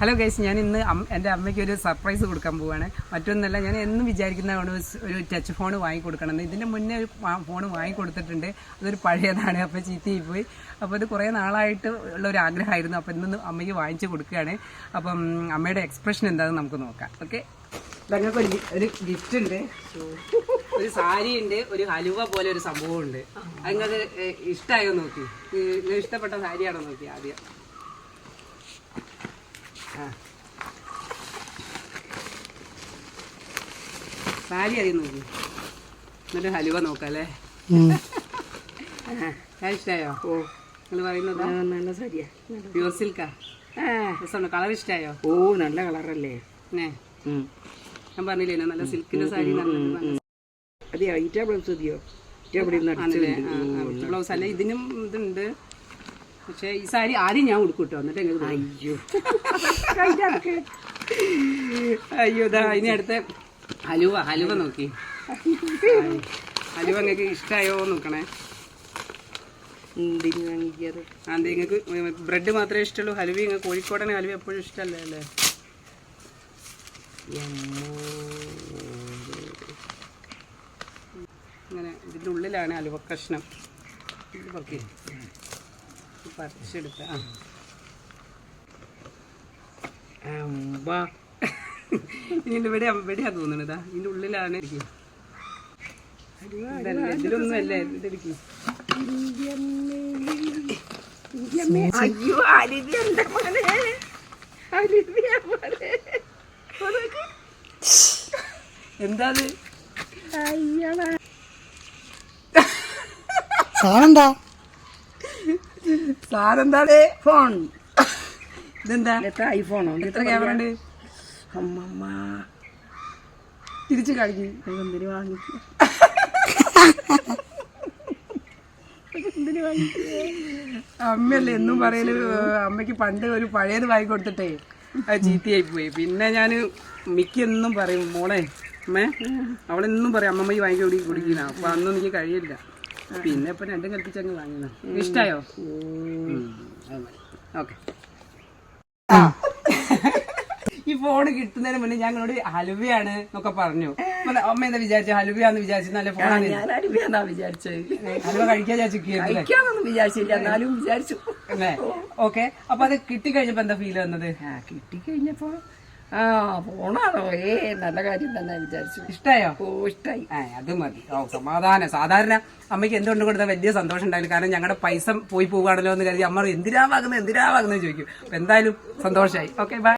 Hello guys ഞാൻ ഇന്ന് എന്റെ അമ്മയ്ക്ക് ഒരു സർപ്രൈസ് കൊടുക്കാൻ പോവുകയാണ് മറ്റൊന്നല്ല ഞാൻ എന്നും വിചാരിക്കുന്നതാണ് ഒരു ടച്ച് ഫോൺ വാങ്ങി കൊടുക്കണമെന്ന് ഇതിന്റെ മുന്നേ ഒരു ഫോൺ വാങ്ങി കൊടുത്തിട്ടുണ്ട്. അതൊരു പഴയതാണ്. അപ്പോൾ ചീത്തയായി പോയി. അപ്പോൾ ഇത് കുറേ നാളായിട്ട് ഉള്ള ഒരു ആഗ്രഹമായിരുന്നു. അപ്പോൾ ഇന്ന് അമ്മയ്ക്ക് വാങ്ങിച്ചു കൊടുക്കുകയാണ്. അപ്പം അമ്മയുടെ എക്സ്പ്രഷൻ എന്താണെന്ന് നമുക്ക് നോക്കാം. ഓക്കെ ഒരു ഒരു ഗിഫ്റ്റ് ഉണ്ട്. ഒരു സാരി ഉണ്ട് ഒരു ഹലുവ പോലെ ഒരു സംഭവം ഉണ്ട്. നിങ്ങൾക്ക് ഇഷ്ടമായോ നോക്കി. ഇഷ്ടപ്പെട്ട സാരിയാണോ നോക്കി ആദ്യം. സാരി അറിയാൻ നോക്കി. എന്നിട്ട് ഹലുവ നോക്കാം അല്ലേ ഇഷ്ടമായോ ഓ. നിങ്ങൾ പറയുന്നത്? നല്ല സാരിയാ. പ്യൂർ സിൽക്കാ രസമുണ്ട്? കളർ ഇഷ്ടമായോ ഓ നല്ല കളറല്ലേ. ഞാൻ പറഞ്ഞില്ലേ നല്ല സിൽക്കിന്റെ സാരി അതെയോ ഈറ്റ ബ്ലൗസ് അടിച്ചിട്ടുണ്ട് ബ്ലൗസ്. അല്ല ഇതിനും ഇതുണ്ട്. പക്ഷെ ഈ സാരി ആദ്യം ഞാൻ ഉടുക്കൂട്ടോ എന്നിട്ട് എങ്ങനെ അയ്യോ. അയ്യോ ഇതാ ഇനി അടുത്ത ഹലുവ ഹലുവ നോക്കി. ഹലുവ നിങ്ങൾക്ക് ഇഷ്ടമായോ നോക്കണേ. അതെ നിങ്ങൾക്ക് ബ്രെഡ് മാത്രമേ ഇഷ്ടമുള്ളൂ. ഹലുവ നിങ്ങൾക്ക് കോഴിക്കോടനെ ഹലുവ എപ്പോഴും ഇഷ്ടമല്ലേ അല്ലേ? ഇങ്ങനെ ഇതിന്റെ ഉള്ളിലാണ് ഹലുവ കഷ്ണം. ഇത് പറിച്ചെടുത്ത അമ്പാ. ഇനി ഇവിടെ എവിടെയാ തോന്നണതാ. ഇതിന്റെ ഉള്ളിലാണ് ഇരിക്കും ഇതല്ല ഇതിലൊന്നും അല്ലേ ഇതെടുക്കും അയ്യോ എന്താ അത്? സാരെന്താടേ ഫോൺ. ഇതെന്താ? എത്ര ഐഫോണോ എത്ര ക്യാമറ ഉണ്ട്? അമ്മമ്മ. തിരിച്ചു കഴിഞ്ഞു എന്തിനു വാങ്ങി? അമ്മയല്ലേ എന്നും പറയൽ അമ്മയ്ക്ക് പണ്ട് ഒരു പഴയത് വായി കൊടുത്തിട്ടേ അത് ചീത്തയായി പോയി. പിന്നെ ഞാൻ മിക്ക എന്നും പറയും മോളെ അമ്മേ അവളെന്നും പറയും അമ്മമ്മ വാങ്ങി കുടി കുടിക്കുന്ന അപ്പൊ അന്നും എനിക്ക് കഴിയില്ല. പിന്നെ ഇപ്പൊ രണ്ടും കൽപ്പിച്ചങ്ങ് വാങ്ങുന്നു ഇഷ്ടായോ? ഓക്കെ. ഈ ഫോൺ കിട്ടുന്നതിന് മുന്നേ ഞങ്ങളോട് ഹലുവയാണ് എന്നൊക്കെ പറഞ്ഞു. അമ്മ എന്താ വിചാരിച്ചു? ഹലുവയാന്ന് വിചാരിച്ചു നല്ല ഫോണാണ് ഞാൻ വിചാരിച്ചത് ഹലുവ കഴിക്കാൻ കഴിക്കാന്നൊന്നും വിചാരിച്ചില്ല. എന്നാലും വിചാരിച്ചു. അല്ലേ? ഓക്കെ. അപ്പൊ അത് കിട്ടിക്കഴിഞ്ഞപ്പോ എന്താ ഫീൽ വന്നത്? ആ കിട്ടിക്കഴിഞ്ഞപ്പോ ആ പോണാണോ? ഏ നല്ല കാര്യം തന്നെ വിചാരിച്ചു. ഇഷ്ടായോ? ഓ ഇഷ്ടായി. ആ അത് മതി. ഓ സമാധാനം. സാധാരണ അമ്മയ്ക്ക് എന്തുകൊണ്ട് കൊടുത്താൽ വലിയ സന്തോഷം ഉണ്ടായില്ല കാരണം ഞങ്ങളുടെ പൈസ പോയി പോവുകയാണല്ലോ എന്ന് കരുതി അമ്മ എന്തിനാ വാങ്ങുന്നത് എന്തിനാ വാങ്ങുന്നത് ചോദിക്കും. എന്തായാലും സന്തോഷമായി ഓക്കെ ബൈ